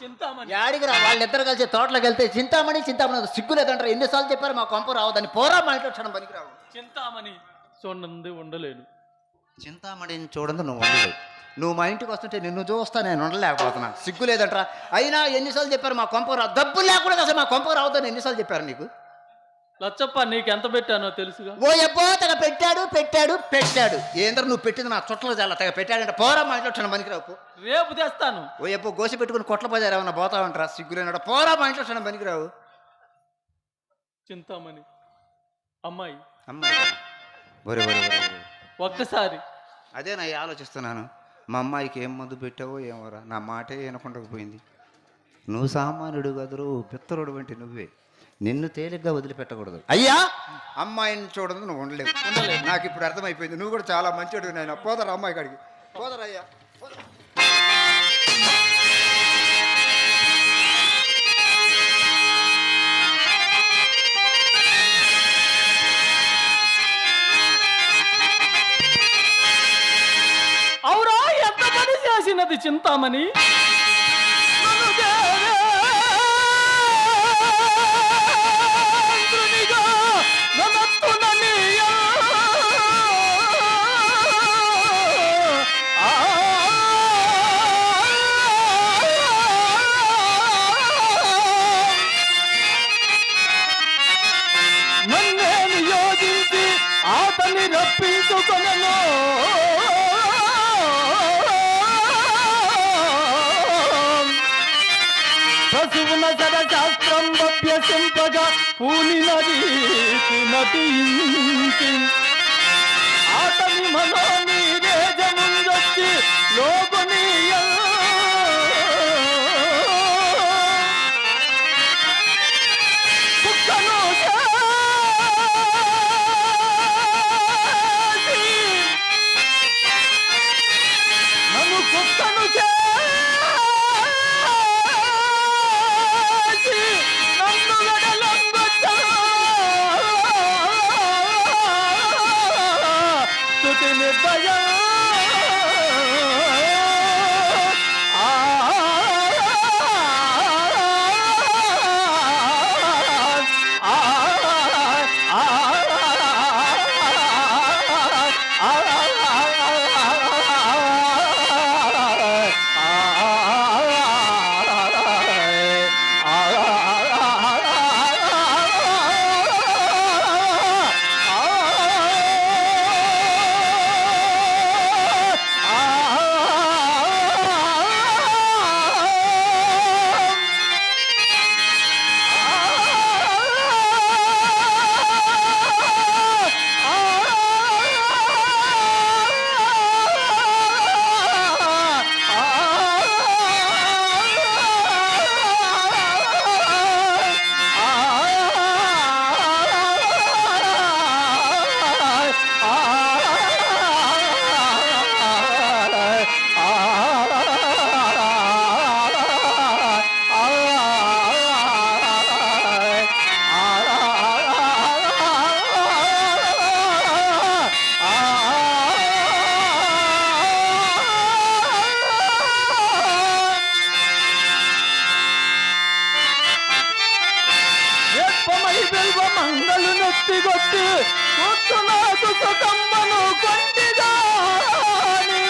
చింతామణి రా వాళ్ళిద్దరు కలిసి తోటలోకి వెళ్తే చింతామణి చింతామణి సిగ్గు లేదంటారు. ఎన్నిసార్లు చెప్పారు మా కొంప రావద్దని. పోరా మా ఇంట్లో క్షణం పనికి రావు చింతామణి చూడండి ఉండలేను. చింతామణిని చూడండి నువ్వు ఉండలేవు. నువ్వు మా ఇంటికి వస్తుంటే నిన్ను చూస్తా నేను ఉండలేకపోతున్నా. సిగ్గు లేదంటరా? అయినా ఎన్నిసార్లు చెప్పారు మా కొంప రా డబ్బు లేకుండా అసలు మా కొంప రావద్దని ఎన్నిసార్లు చెప్పారు నీకు? లచ్చప్ప నీకు ఎంత పెట్టానో తెలుసుగా? ఓ ఎబ్బో తెగ పెట్టాడు పెట్టాడు పెట్టాడు. ఏందరూ నువ్వు పెట్టింది నా చుట్టలు చాలా తెగ పెట్టాడంటే. పోరా మా ఇంట్లో పనికి రావు. రేపు తెస్తాను. ఓ ఎబ్బో గోసి పెట్టుకుని కొట్ల బజార్ ఏమన్నా పోతా ఉంటారా సిగ్గు లేనట పోరా మా ఇంట్లో పనికి రావు. చింతామణి అమ్మాయి. అమ్మాయి. ఒరే ఒరే ఒరే ఒరే. ఒక్కసారి. అదే నా ఆలోచిస్తున్నాను. మా అమ్మాయికి ఏం మందు పెట్టావో ఏమోరా. నా మాటే వినకుండా పోయింది. నువ్వు సామాన్యుడు కదరు పిత్తరుడు వంటి నువ్వే. నిన్ను తేలిగ్గా వదిలిపెట్టకూడదు. అయ్యా! అమ్మాయిని చూడదు నువ్వు ఉండలేవు. ఉండలేను. నాకు ఇప్పుడు అర్థమైపోయింది. నువ్వు కూడా చాలా మంచివాడు నాయన. పోదరా అమ్మాయి కాడికి. పోదరా అయ్యా. అవురా ఎంత పని చేసినది చింతామణి? పూని పూనినది నటించి ఆతని మనో నీరేజముందొచ్చి లోకునీయ కుక్కను నన్ను కుక్కను చే శివ మంగళు నెత్తిగొట్టి నాకు సుఖమ్మను కొంటిదాని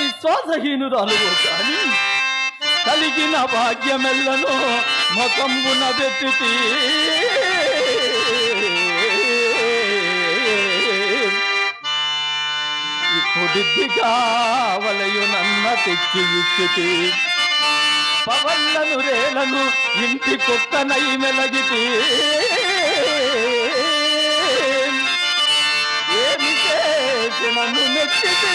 విశ్వాసహీనురాలు కానీ కలిగిన భాగ్యమెల్లను ముఖంబున పెట్టి ఇప్పుడు వలయు నన్న తెచ్చి ఇచ్చితి. పవళ్ళను రేలను ఇంటి కుక్కనై మెలగితి. ఏమి చేసినను మెచ్చితే.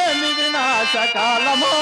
వినాశకాలమో?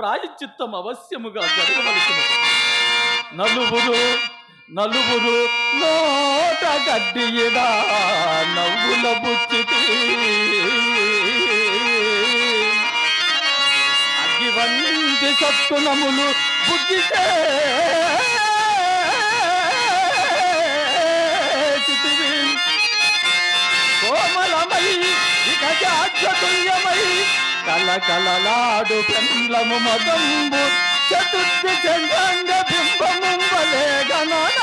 ప్రాయచిత్తం అవశ్యముగా జరగవలసినది. నలుగురు నలుగురు నోట గడ్డియడా నవ్వుల బుచ్చితి అగ్గివంటి సత్తునములు బుద్ధితే కోమలమై ఇక జాగ్రతుల్యమై కలకలలాడు పెండ్లము మదంబు. చతుర్థి చంద్రంగ బింబము వలే గణన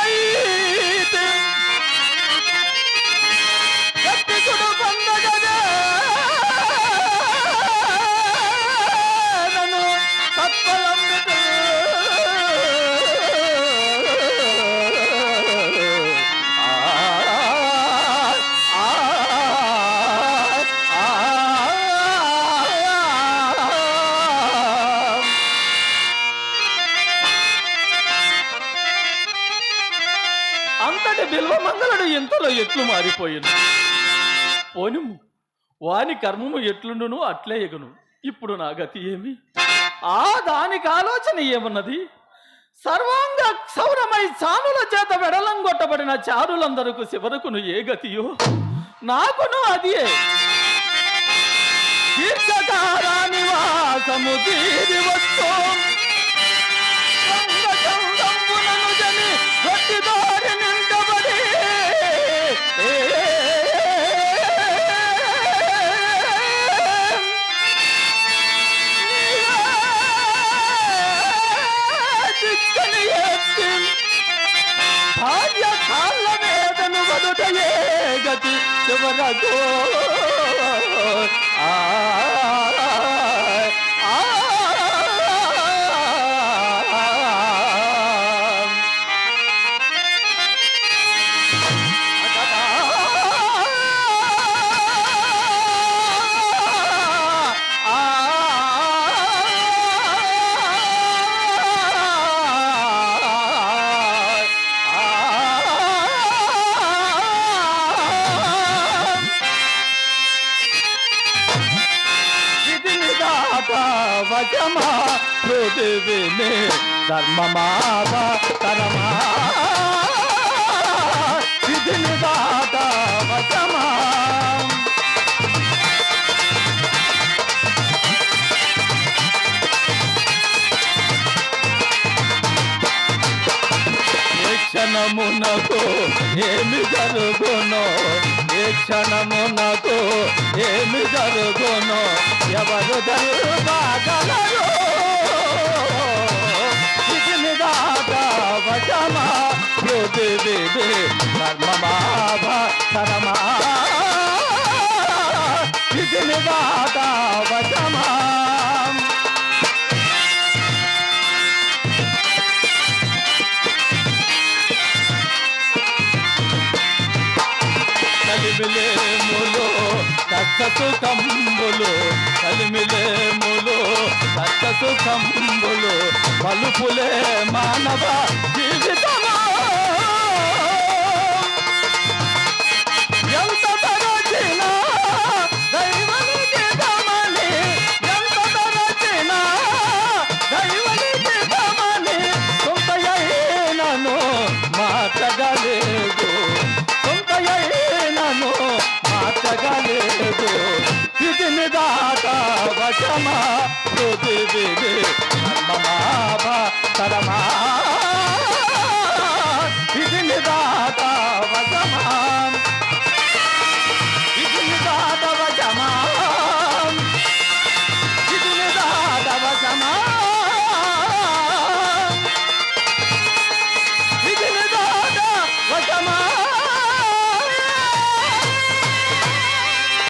బిల్వమంగళుడు ఎంతలో ఎట్లు మారిపోయింది పోను వాని కర్మము ఎట్లుండును అట్లే ఎగును. ఇప్పుడు నా గతి ఏమి? ఆ దానికి ఆలోచన ఏమున్నది? సర్వాంగ క్షౌరమై చానుల చేత వెడలంగొట్టబడిన చారులందరకు శివరకును ఏ గతియో? నాకును అదియే దీర్ఘకాలాని వాసము తీరి గతి చివరకు ఆ ఆ, పృథివిని ధర్మమావ తరమా విధిని దాట వశమా. క్షణమునకు ఏమి జరుగునో ఏ క్షణమునకు ఏమి జరుగునో ఎవరు జరుగగలరు కలిమిలేములు కష్ట సుఖంబులు కలిమిలేములు కష్ట సుఖంబులు మలుపులే మానవ జీవిత తరమా